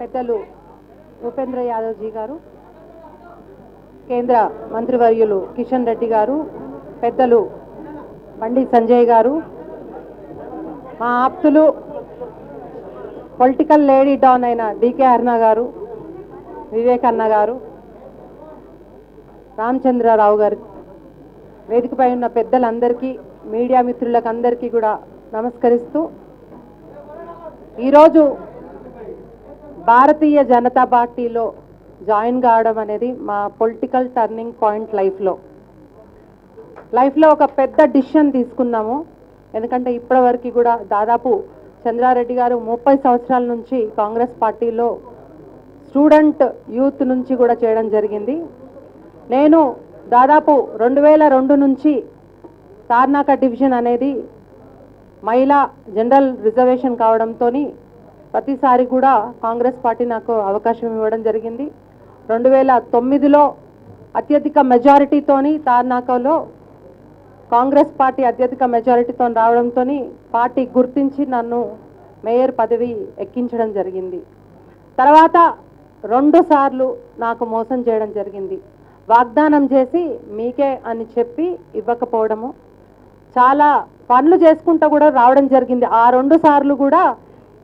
పెద్దలు ఉపేంద్ర యాదవ్జీ గారు కేంద్ర మంత్రివర్యులు కిషన్ రెడ్డి గారు పెద్దలు బండి సంజయ్ గారు మా ఆప్తులు పొలిటికల్ లేడీ డాన్ అయిన డికే అర్ణ గారు వివేక్ అన్న గారు రామచంద్రరావు గారు వేదికపై ఉన్న పెద్దలందరికీ మీడియా మిత్రులకు అందరికీ కూడా నమస్కరిస్తూ ఈరోజు భారతీయ జనతా పార్టీలో జాయిన్ కావడం అనేది మా పొలిటికల్ టర్నింగ్ పాయింట్ లైఫ్లో. లైఫ్లో ఒక పెద్ద డిసిషన్ తీసుకున్నాము. ఎందుకంటే ఇప్పటివరకు కూడా దాదాపు చంద్రారెడ్డి గారు ముప్పై సంవత్సరాల నుంచి కాంగ్రెస్ పార్టీలో స్టూడెంట్ యూత్ నుంచి కూడా చేయడం జరిగింది. నేను దాదాపు రెండు వేల రెండు నుంచి తార్నాక డివిజన్ అనేది మహిళా జనరల్ రిజర్వేషన్ కావడంతో ప్రతిసారి కూడా కాంగ్రెస్ పార్టీ నాకు అవకాశం ఇవ్వడం జరిగింది. రెండు వేల తొమ్మిదిలో అత్యధిక మెజారిటీతోని తార్నాకలో కాంగ్రెస్ పార్టీ అత్యధిక మెజారిటీతో రావడంతో పార్టీ గుర్తించి నన్ను మేయర్ పదవి ఎక్కించడం జరిగింది. తర్వాత రెండు సార్లు నాకు మోసం చేయడం జరిగింది. వాగ్దానం చేసి మీకే అని చెప్పి ఇవ్వకపోవడము చాలా పనులు చేసుకుంటూ కూడా రావడం జరిగింది. ఆ రెండు సార్లు కూడా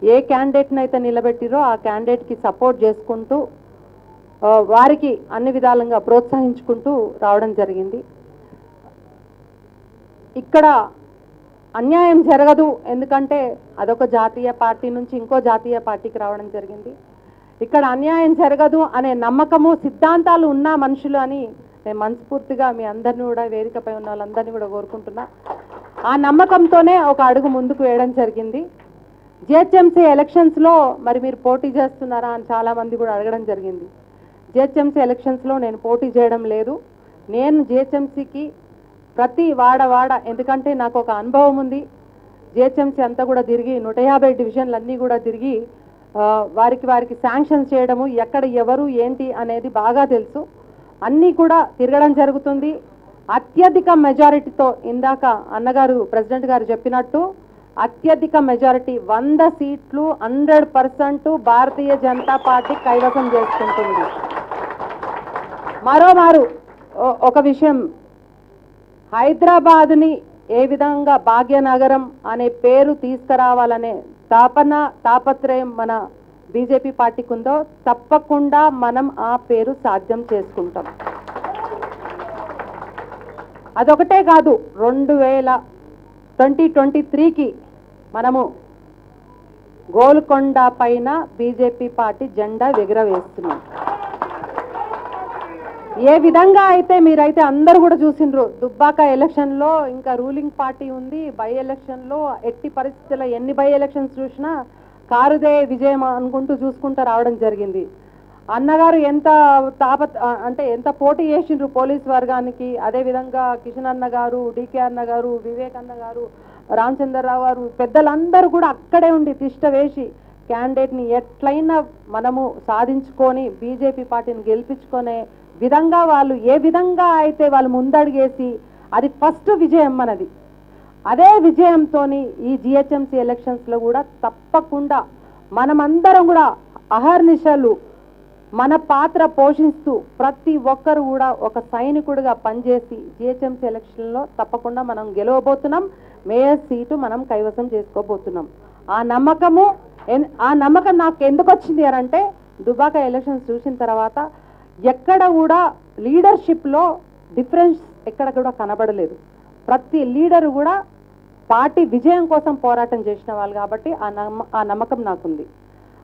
ఏ క్యాండిడేట్ని అయితే నిలబెట్టిరో ఆ క్యాండిడేట్కి సపోర్ట్ చేసుకుంటూ వారికి అన్ని విధాలుగా ప్రోత్సహించుకుంటూ రావడం జరిగింది. ఇక్కడ అన్యాయం జరగదు ఎందుకంటే అదొక జాతీయ పార్టీ నుంచి ఇంకో జాతీయ పార్టీకి రావడం జరిగింది. ఇక్కడ అన్యాయం జరగదు అనే నమ్మకము సిద్ధాంతాలు ఉన్న మనుషులు అని నేను మనస్ఫూర్తిగా మీ అందరిని కూడా వేదికపై ఉన్న వాళ్ళందరినీ కూడా కోరుకుంటున్నా. ఆ నమ్మకంతోనే ఒక అడుగు ముందుకు వేయడం జరిగింది. జిహెచ్ఎంసీ ఎలక్షన్స్లో మరి మీరు పోటీ చేస్తున్నారా అని చాలామంది కూడా అడగడం జరిగింది. జిహెచ్ఎంసీ ఎలక్షన్స్లో నేను పోటీ చేయడం లేదు. నేను జిహెచ్ఎంసీకి ప్రతి వాడ వాడ ఎందుకంటే నాకు ఒక అనుభవం ఉంది. జిహెచ్ఎంసీ అంతా కూడా తిరిగి నూట యాభై డివిజన్లు అన్నీ కూడా తిరిగి వారికి వారికి శాంక్షన్ చేయడము ఎక్కడ ఎవరు ఏంటి అనేది బాగా తెలుసు. అన్నీ కూడా తిరగడం జరుగుతుంది. అత్యధిక మెజారిటీతో ఇందాక అన్నగారు ప్రెసిడెంట్ గారు చెప్పినట్టు అత్యధిక మెజారిటీ వంద సీట్లు హండ్రెడ్ పర్సెంట్ భారతీయ జనతా పార్టీ కైవసం చేసుకుంటుంది. మరోమారు ఒక విషయం. హైదరాబాద్ని ఏ విధంగా భాగ్యనగరం అనే పేరు తీసుకురావాలనే తాపన తాపత్రయం మన బీజేపీ పార్టీకి ఉందో తప్పకుండా మనం ఆ పేరు సాధ్యం చేసుకుంటాం. అదొకటే కాదు రెండు వేల ట్వంటీ ట్వంటీ త్రీకి మనము గోల్కొండ పైన బీజేపీ పార్టీ జెండా ఎగురవేస్తున్నాం. ఏ విధంగా అయితే మీరైతే అందరూ కూడా చూసిండ్రు దుబ్బాక ఎలక్షన్లో ఇంకా రూలింగ్ పార్టీ ఉంది బై ఎలక్షన్లో ఎట్టి పరిస్థితుల్లో ఎన్ని బై ఎలక్షన్స్ చూసినా కారుదే విజయం అనుకుంటూ చూసుకుంటూ రావడం జరిగింది. అన్నగారు ఎంత తాప అంటే ఎంత పోటీ చేసిండ్రు పోలీస్ వర్గానికి? అదే విధంగా కిషన్ అన్న గారు డికే అన్న గారు వివేక్ అన్న గారు రామచంద్రరావు గారు పెద్దలందరూ కూడా అక్కడే ఉండి తిష్ట వేసి క్యాండిడేట్ని ఎట్లయినా మనము సాధించుకొని బీజేపీ పార్టీని గెలిపించుకునే విధంగా వాళ్ళు ఏ విధంగా అయితే వాళ్ళు ముందడుగేసి అది ఫస్ట్ విజయం మనది. అదే విజయంతో ఈ జిహెచ్ఎంసీ ఎలక్షన్స్లో కూడా తప్పకుండా మనమందరం కూడా అహర్నిశలు మన పాత్ర పోషిస్తూ ప్రతి ఒక్కరు కూడా ఒక సైనికుడిగా పనిచేసి జిహెచ్ఎంసీ ఎలక్షన్లో తప్పకుండా మనం గెలవబోతున్నాం. మేయర్ సీటు మనం కైవసం చేసుకోబోతున్నాం. ఆ నమ్మకము ఎన్- ఆ నమ్మకం నాకు ఎందుకు వచ్చింది అని అంటే దుబాక ఎలక్షన్స్ చూసిన తర్వాత ఎక్కడ కూడా లీడర్షిప్లో డిఫరెన్స్ ఎక్కడ కూడా కనబడలేదు. ప్రతి లీడరు కూడా పార్టీ విజయం కోసం పోరాటం చేసిన వాళ్ళు కాబట్టి ఆ నమ్మ ఆ నమ్మకం నాకుంది.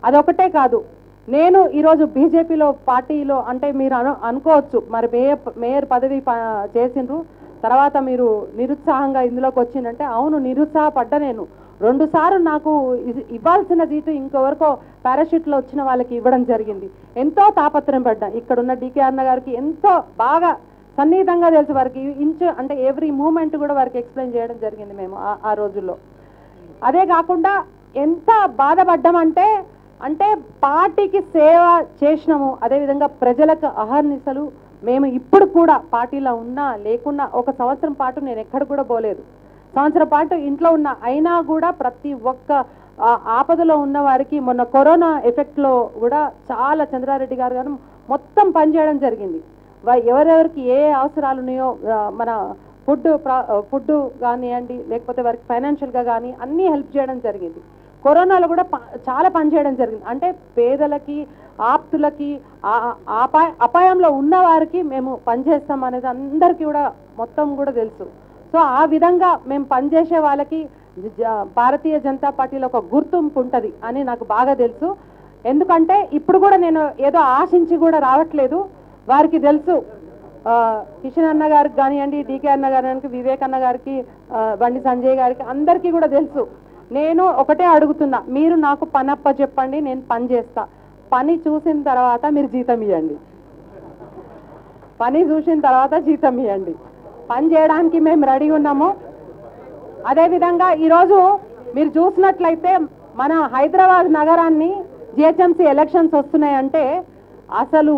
అదొకటే కాదు నేను ఈరోజు బీజేపీలో పార్టీలో అంటే మీరు అను అనుకోవచ్చు. మరి మేయర్ మేయర్ పదవి ప- చేసిండ్రు. తర్వాత మీరు నిరుత్సాహంగా ఇందులోకి వచ్చిందంటే అవును నిరుత్సాహపడ్డ నేను. రెండుసార్లు నాకు ఇవ్వాల్సిన జీటు ఇంకెవరికో పారాషూట్లో వచ్చిన వాళ్ళకి ఇవ్వడం జరిగింది. ఎంతో తాపత్రయం పడ్డా. ఇక్కడ ఉన్న డికే అన్న గారికి ఎంతో బాగా సన్నిహితంగా తెలుసు వారికి ఇంచు అంటే ఎవ్రీ మూమెంట్ కూడా వారికి ఎక్స్ప్లెయిన్ చేయడం జరిగింది మేము ఆ రోజుల్లో. అదే కాకుండా ఎంత బాధపడ్డామంటే అంటే పార్టీకి సేవ చేసినాము అదేవిధంగా ప్రజలకు అహర్నిశలు మేము ఇప్పుడు కూడా పార్టీలో ఉన్నా లేకున్నా ఒక సంవత్సరం పాటు నేను ఎక్కడ కూడా పోలేదు. సంవత్సరం పాటు ఇంట్లో ఉన్న అయినా కూడా ప్రతి ఒక్క ఆపదలో ఉన్న వారికి మొన్న కరోనా ఎఫెక్ట్లో కూడా చాలా చంద్రారెడ్డి గారు గారు మొత్తం పనిచేయడం జరిగింది. ఎవరెవరికి ఏ అవసరాలు ఉన్నాయో మన ఫుడ్ ఫుడ్ కానివ్వండి లేకపోతే వారికి ఫైనాన్షియల్గా కానీ అన్నీ హెల్ప్ చేయడం జరిగింది. కరోనాలో కూడా చాలా పనిచేయడం జరిగింది. అంటే పేదలకి ఆప్తులకి అపాయ అపాయంలో ఉన్న వారికి మేము పనిచేస్తాం అనేది అందరికీ కూడా మొత్తం కూడా తెలుసు. సో ఆ విధంగా మేము పనిచేసే వాళ్ళకి భారతీయ జనతా పార్టీలో ఒక గుర్తింపు ఉంటుంది అని నాకు బాగా తెలుసు. ఎందుకంటే ఇప్పుడు కూడా నేను ఏదో ఆశించి కూడా రావట్లేదు. వారికి తెలుసు. ఆ, కిషన్ అన్న గారికి కానివ్వండి డీకే అన్న గారికి వివేక్ అన్న గారికి బండి సంజయ్ గారికి అందరికీ కూడా తెలుసు. నేను ఒకటే అడుగుతున్నా మీరు నాకు పని అప్ప చెప్పండి నేను పని చేస్తా. పని చూసిన తర్వాత మీరు జీతం ఇవ్వండి పని చూసిన తర్వాత జీతం ఇవ్వండి పని చేయడానికి మేము రెడీ ఉన్నాము. అదేవిధంగా ఈరోజు మీరు చూసినట్లయితే మన హైదరాబాద్ నగరాన్ని జిహెచ్ఎంసీ ఎలక్షన్స్ వస్తున్నాయంటే అసలు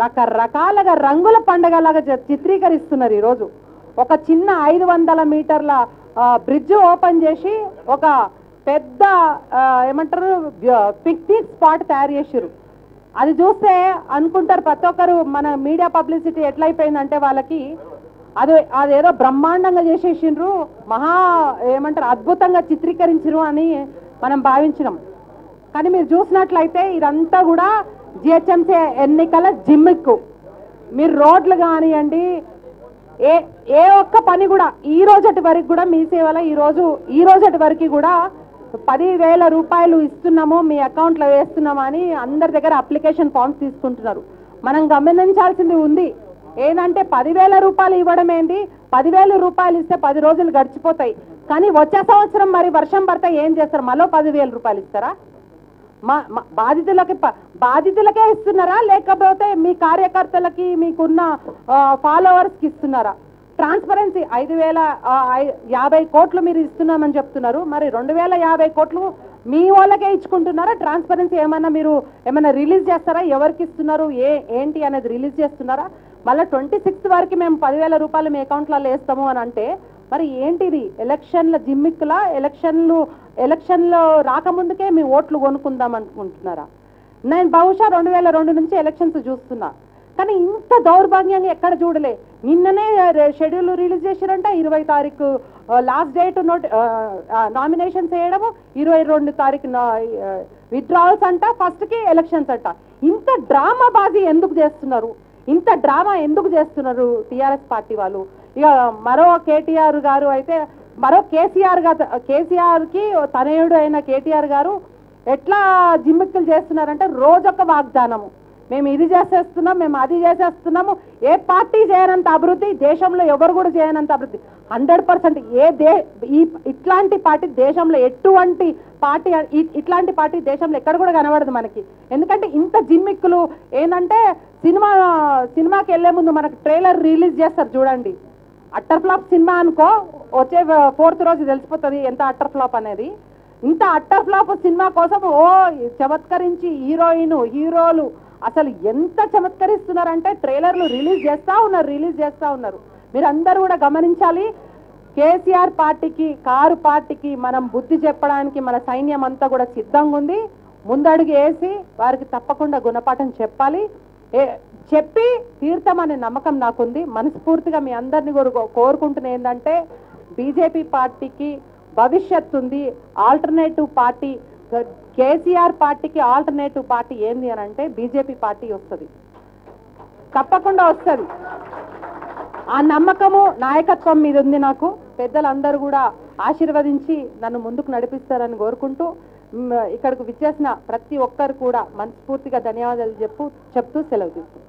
రకరకాలుగా రంగుల పండగలాగా చిత్రీకరిస్తున్నారు ఈరోజు. ఒక చిన్న ఐదు వందల మీటర్ల బ్రిడ్జ్ ఓపెన్ చేసి ఒక పెద్ద ఏమంటారు పిక్నిక్ స్పాట్ తయారు చేసారు అది చూస్తే అనుకుంటారు ప్రతి ఒక్కరు మన మీడియా పబ్లిసిటీ ఎట్లయిపోయిందంటే వాళ్ళకి అది అదేదో బ్రహ్మాండంగా చేసేసిండ్రు మహా ఏమంటారు అద్భుతంగా చిత్రీకరించరు అని మనం భావించినాం. కానీ మీరు చూసినట్లయితే ఇదంతా కూడా జిహెచ్ఎంసీ ఎన్నికల జిమ్మిక్కు. మీరు రోడ్లు కానివ్వండి ఏ ఏ ఒక్క పని కూడా ఈ రోజటి వరకు కూడా మీ సేవలో ఈ రోజు ఈ రోజటి వరకు కూడా పదివేల రూపాయలు ఇస్తున్నాము మీ అకౌంట్లో వేస్తున్నాము అని అందరి దగ్గర అప్లికేషన్ ఫామ్స్ తీసుకుంటున్నారు. మనం గమనించాల్సింది ఉంది. ఏంటంటే పదివేల రూపాయలు ఇవ్వడం ఏంటి పదివేల రూపాయలు ఇస్తే పది రోజులు గడిచిపోతాయి. కానీ వచ్చే సంవత్సరం మరి వర్షం పడితే ఏం చేస్తారు? మళ్ళీ పదివేల రూపాయలు ఇస్తారా? మా బాధితులకి బాధితులకే ఇస్తున్నారా? లేకపోతే మీ కార్యకర్తలకి మీకున్న ఫాలోవర్స్కి ఇస్తున్నారా? ట్రాన్స్పరెన్సీ ఐదు వేల యాభై కోట్లు మీరు ఇస్తున్నామని చెప్తున్నారు. మరి రెండు వేల యాభై కోట్లు మీ వాళ్ళకే ఇచ్చుకుంటున్నారా? ట్రాన్స్పరెన్సీ ఏమైనా మీరు ఏమైనా రిలీజ్ చేస్తారా? ఎవరికి ఇస్తున్నారు? ఏ ఏంటి అనేది రిలీజ్ చేస్తున్నారా? మళ్ళీ ట్వంటీ సిక్స్త్ వరకు మేము పదివేల రూపాయలు మీ అకౌంట్లలో వేస్తాము అని అంటే మరి ఏంటిది? ఎలక్షన్ల జిమ్మిక్కులా? ఎలక్షన్లు ఎలక్షన్లో రాకముందుకే మీ ఓట్లు కొనుక్కుందాం అనుకుంటున్నారా? నేను బహుశా రెండు వేల రెండు నుంచి ఎలక్షన్స్ చూస్తున్నా. కానీ ఇంత దౌర్భాగ్యంగా ఎక్కడ చూడలే. నిన్ననే షెడ్యూల్ రిలీజ్ చేశారంట. ఇరవై తారీఖు లాస్ట్ డేట్ నోట్ నామినేషన్స్ వేయడము. ఇరవై రెండు తారీఖు విత్డ్రావల్స్ అంట ఫస్ట్కి ఎలక్షన్స్ అంట. ఇంత డ్రామా బాజీ ఎందుకు చేస్తున్నారు? ఇంత డ్రామా ఎందుకు చేస్తున్నారు టిఆర్ఎస్ పార్టీ వాళ్ళు? ఇక మరో కేటీఆర్ గారు అయితే మరో కేసీఆర్ గారు కేసీఆర్కి తనయుడు అయిన కేటీఆర్ గారు ఎట్లా జిమ్మిక్కులు చేస్తున్నారంటే రోజొక వాగ్దానము. మేము ఇది చేసేస్తున్నాం మేము అది చేసేస్తున్నాము. ఏ పార్టీ చేయనంత అభివృద్ధి దేశంలో ఎవరు కూడా చేయనంత అభివృద్ధి. హండ్రెడ్ పర్సెంట్ ఏ దే ఈ ఇట్లాంటి పార్టీ దేశంలో ఎటువంటి పార్టీ ఇట్లాంటి పార్టీ దేశంలో ఎక్కడ కూడా కనబడదు మనకి. ఎందుకంటే ఇంత జిమ్మిక్కులు ఏంటంటే సినిమా సినిమాకి వెళ్ళే ముందు మనకు ట్రైలర్ రిలీజ్ చేస్తారు చూడండి. అట్టర్ ఫ్లాప్ సినిమా అనుకో వచ్చే ఫోర్త్ రోజు తెలిసిపోతుంది ఎంత అట్టర్ ఫ్లాప్ అనేది. ఇంత అట్టర్ ఫ్లాప్ సినిమా కోసం ఓ చమత్కరించి హీరోయిన్ హీరోలు అసలు ఎంత చమత్కరిస్తున్నారంటే ట్రైలర్లు రిలీజ్ చేస్తూ ఉన్నారు రిలీజ్ చేస్తూ ఉన్నారు. మీరందరూ కూడా గమనించాలి కేసీఆర్ పార్టీకి కారు పార్టీకి మనం బుద్ధి చెప్పడానికి మన సైన్యం అంతా కూడా సిద్ధంగా ఉంది ముందడుగు వేసి వారికి తప్పకుండా గుణపాఠం చెప్పాలి. ఏ- చెప్పి తీర్థమనే నమ్మకం నాకుంది. మనస్ఫూర్తిగా మీ అందరిని కూడా కోరుకుంటున్న ఏంటంటే బీజేపీ పార్టీకి భవిష్యత్తు ఉంది. ఆల్టర్నేటివ్ పార్టీ కేసీఆర్ పార్టీకి ఆల్టర్నేటివ్ పార్టీ ఏంది అని అంటే బీజేపీ పార్టీ వస్తుంది. తప్పకుండా వస్తుంది. ఆ నమ్మకము నాయకత్వం మీద ఉంది నాకు. పెద్దలందరూ కూడా ఆశీర్వదించి నన్ను ముందుకు నడిపిస్తారని కోరుకుంటూ ఇక్కడికి విచ్చేసిన ప్రతి ఒక్కరు కూడా మనస్ఫూర్తిగా ధన్యవాదాలు చెప్పు చెప్తూ సెలవు తీసుకుంటాను